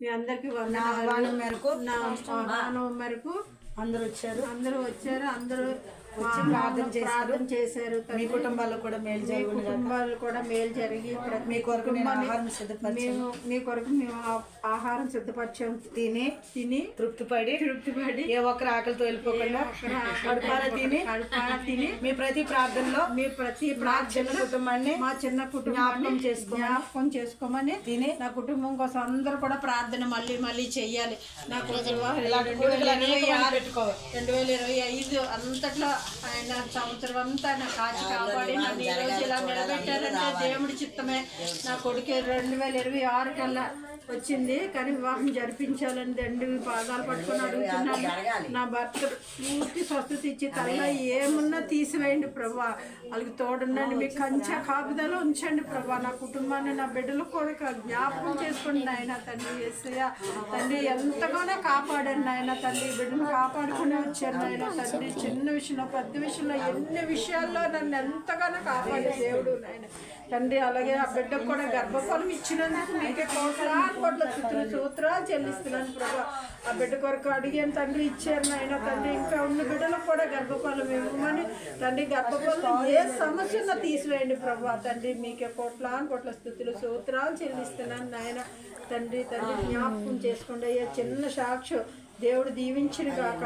మీ అందరికి నా ఆహ్వానం మేరకు నా ఆహ్వానం మేరకు అందరూ వచ్చారు. అందరూ వచ్చారు. అందరూ వచ్చి ప్రార్థన. ప్రార్థన చేశారు మీ. కుటుంబాల్లో కూడా మేలు గాక. కుటుంబాలు కూడా మేలు జరిగి మీ కొరకు నేను ఆహారం సిద్ధపరిచాను మేము మీ కొరకు మేము ఆహారం సిద్ధపరిచాం తిని తిని తృప్తిపడి తృప్తిపడి ఏ ఒక్కరు ఆకలితో వెళ్ళిపోకుండా కడుపార తిని తిని మీ ప్రతి ప్రార్థనలో మీ ప్రతి నా చిన్న కుటుంబాన్ని మా చిన్న కుటుంబాన్ని జ్ఞాపకం చేసుకోమని. జ్ఞాపకం చేసుకోమని తిని నా కుటుంబం కోసం అందరూ కూడా ప్రార్థన మళ్ళీ మళ్ళీ చెయ్యాలి నా కుటుంబం రెండు వేల ఇరవై ఆరు. రెండు వేల ఇరవై ఐదు అంతట్లో ఆయన సంవత్సరం అంతా నా కాచి కాపాడి నన్ను ఈ రోజు ఇలా నిలబెట్టారంటే దేవుడి చిత్తమే. నా కొడుకు రెండు వేల ఇరవై ఆరు కల్లా వచ్చింది కానీ వివాహం జరిపించాలని దండి పాదాలు పట్టుకొని అడుగుతున్నాను. నా భర్త పూర్తి స్వస్థత ఇచ్చి తల్ల ఏమున్నా తీసివేయండి ప్రభా. వాళ్ళకి తోడుండండి మీ కంచె కాపుదల ఉంచండి ప్రభా. నా కుటుంబాన్ని నా బిడ్డలు కూడా జ్ఞాపకం చేసుకోండి నాయన తండ్రి ఏసయ్య. తండ్రి ఎంతగానో కాపాడండి నాయన తండ్రి. బిడ్డను కాపాడుకుని వచ్చారు నాయన తండ్రి. చిన్న విషయంలో పద్దు విషయంలో ఎన్ని విషయాల్లో నన్ను ఎంతగానో కాపాడే దేవుడు నాయన. తండ్రి అలాగే ఆ బిడ్డకు కూడా గర్భఫలం ఇచ్చినందుకు మీకే కోట్లాది కోట్ల స్థుతులు సూత్రాలు చెల్లిస్తున్నాను ప్రభా. ఆ బిడ్డ కొరకు అడిగాను తండ్రి ఇచ్చారు నాయన. తండ్రి ఇంకా ఉన్న బిడ్డలకు కూడా గర్భఫలం ఇవ్వమని. తండ్రి గర్భఫలం ఏ సమస్య ఉన్నా తీసివేయండి ప్రభా. తండ్రి మీకే కోట్లాది కోట్ల స్థుతులు సూత్రాలు చెల్లిస్తున్నాను నాయన. తండ్రి తండ్రి జ్ఞాపకం చేసుకోండి అయ్యా. చిన్న సాక్ష్యం దేవుడు దీవించిన కాక